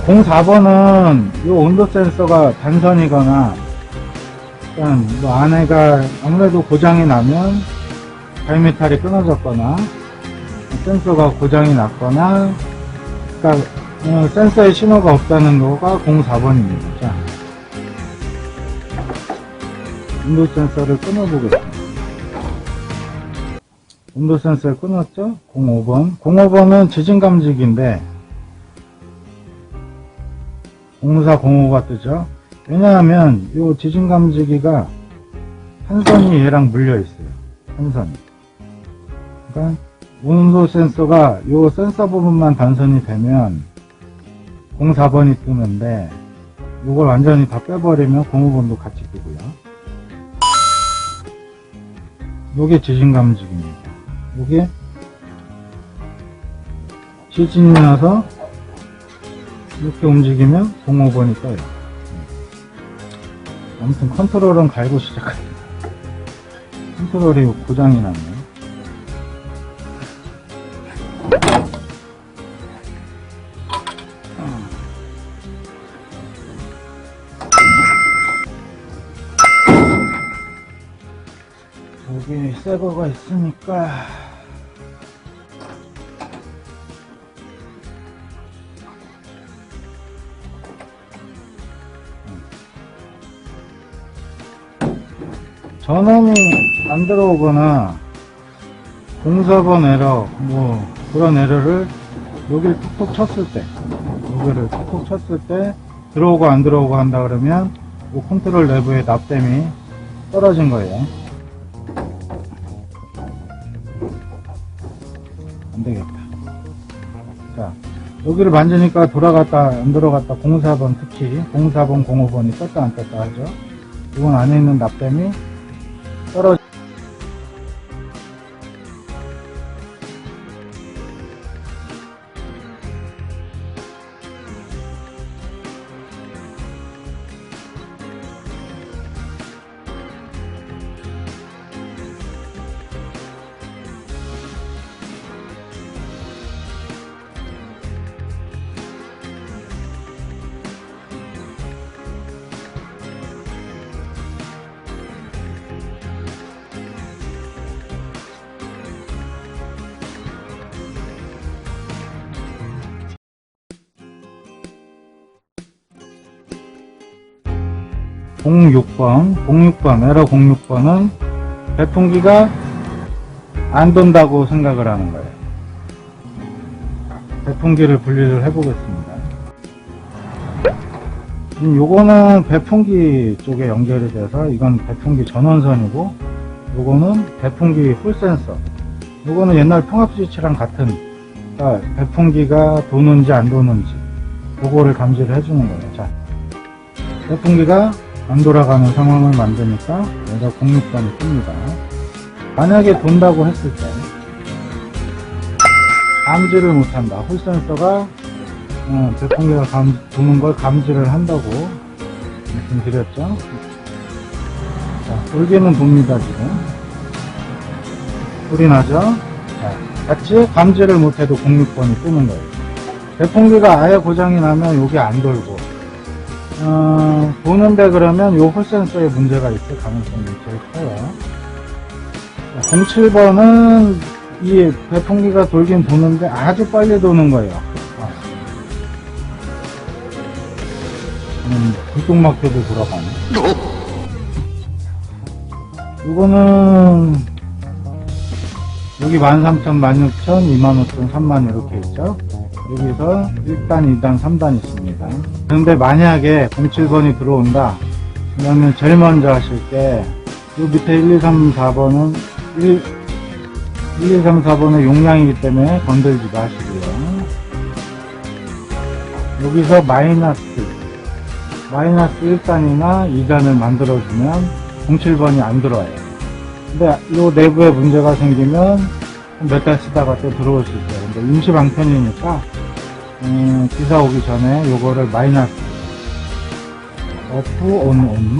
04번은 이 온도 센서가 단선이거나 일단 뭐 안에가 아무래도 고장이 나면 발메탈이 끊어졌거나 센서가 고장이 났거나 그러니까 어, 센서에 신호가 없다는 거가 04번입니다. 자, 온도 센서를 끊어보겠습니다. 온도 센서를 끊었죠? 05번. 05번은 지진 감지기인데 0405가 뜨죠? 왜냐하면 이 지진 감지기가 한 선이 얘랑 물려 있어요. 한 선이. 그러니까 온도 센서가 이 센서 부분만 단선이 되면 04번이 뜨는데 이걸 완전히 다 빼버리면 05번도 같이 뜨고요. 요게 지진 감지기입니다. 요게 지진이 나서 이렇게 움직이면 05번이 떠요. 아무튼 컨트롤은 갈고 시작합니다. 컨트롤이 고장이 났네. 여기 새 거가 있으니까 전원이 안 들어오거나 공사번 에러 뭐 그런 에러를 여기를 툭툭 쳤을 때 여기를 툭툭 쳤을 때 들어오고 안 들어오고 한다 그러면 이 컨트롤 내부의 납땜이 떨어진 거예요. 안 되겠다. 자 여기를 만지니까 돌아갔다 안 들어갔다 04번 특히 04번 05번이 떴다 안 떴다 하죠. 이건 안에 있는 납땜이 06번, 06번, 에러 06번은 배풍기가 안 돈다고 생각을 하는 거예요. 배풍기를 분리를 해보겠습니다. 요거는 배풍기 쪽에 연결이 돼서 이건 배풍기 전원선이고 요거는 배풍기 풀센서 요거는 옛날 통합스위치랑 같은 그러니까 배풍기가 도는지 안 도는지 그거를 감지를 해주는 거예요. 자, 배풍기가 안 돌아가는 상황을 만드니까 얘가 06번이 뜹니다. 만약에 돈다고 했을 때 감지를 못한다. 홀센서가 어, 배풍기가 감, 도는 걸 감지를 한다고 말씀드렸죠. 자, 돌기는 돕니다 지금. 불이 나죠. 자, 같이 감지를 못해도 06번이 뜨는 거예요. 배풍기가 아예 고장이 나면 여기 안 돌고 어, 보는데 그러면 요 홀센서에 문제가 있을 가능성이 제일 커요. 07번은 이 배풍기가 돌긴 도는데 아주 빨리 도는 거예요. 아. 음, 불똥막혀도 돌아가네. 이거는 여기 13,000, 16,000, 25,000, 3만 이렇게 있죠. 여기서 1단, 2단, 3단 있습니다. 그런데 만약에 07번이 들어온다. 그러면 제일 먼저 하실 때, 이 밑에 1, 2, 3, 4번은 1, 1, 2, 3, 4번의 용량이기 때문에 건들지 마시고요. 여기서 마이너스, 마이너스 1단이나 2단을 만들어주면 07번이 안 들어와요. 근데 이 내부에 문제가 생기면 몇 달 쓰다가 또 들어올 수 있어요. 근데 임시 방편이니까 음, 기사 오기 전에 요거를 마이너스 오프 온 온.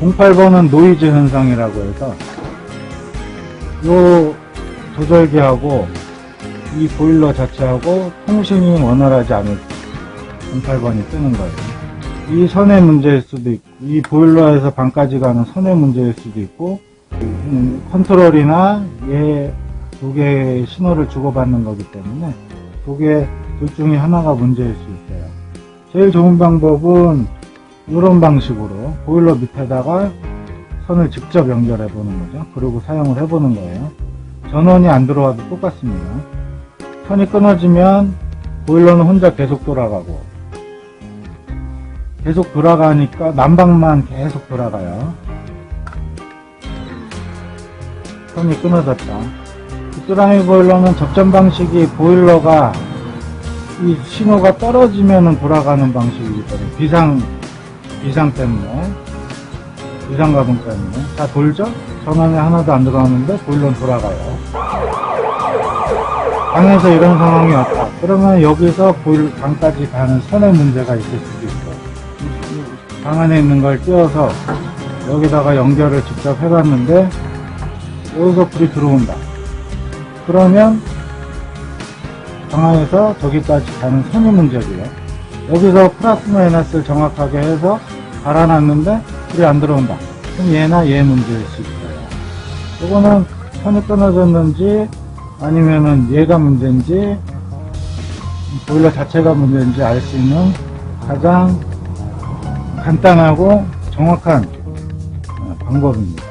08번은 노이즈 현상이라고 해서 요 조절기하고 이 보일러 자체하고 통신이 원활하지 않을 때 08번이 뜨는 거예요. 이 선의 문제일 수도 있고, 이 보일러에서 방까지 가는 선의 문제일 수도 있고, 음, 컨트롤이나 얘 두 개의 신호를 주고받는 거기 때문에 두 개, 둘 중에 하나가 문제일 수 있어요. 제일 좋은 방법은 이런 방식으로 보일러 밑에다가 선을 직접 연결해 보는 거죠. 그리고 사용을 해 보는 거예요. 전원이 안 들어와도 똑같습니다. 선이 끊어지면 보일러는 혼자 계속 돌아가고 계속 돌아가니까 난방만 계속 돌아가요. 선이 끊어졌다. 뚜라미 보일러는 접점 방식이 보일러가 이 신호가 떨어지면 돌아가는 방식이기 때문에 비상 비상 때문에 비상 가동 때문에 다 돌죠? 전원이 하나도 안 들어왔는데 보일러는 돌아가요. 방에서 이런 상황이 왔다. 그러면 여기서 보일 방까지 가는 선의 문제가 있을 수도 있고 방 안에 있는 걸 띄워서 여기다가 연결을 직접 해봤는데 여기서 불이 들어온다. 그러면 방 안에서 저기까지 가는 선이 문제고요. 여기서 플러스 마이너스를 정확하게 해서 달아놨는데 불이 안 들어온다. 그럼 얘나 얘 문제일 수 있어요. 이거는 선이 끊어졌는지 아니면은 얘가 문제인지 보일러 자체가 문제인지 알 수 있는 가장 간단하고 정확한 어, 방법입니다.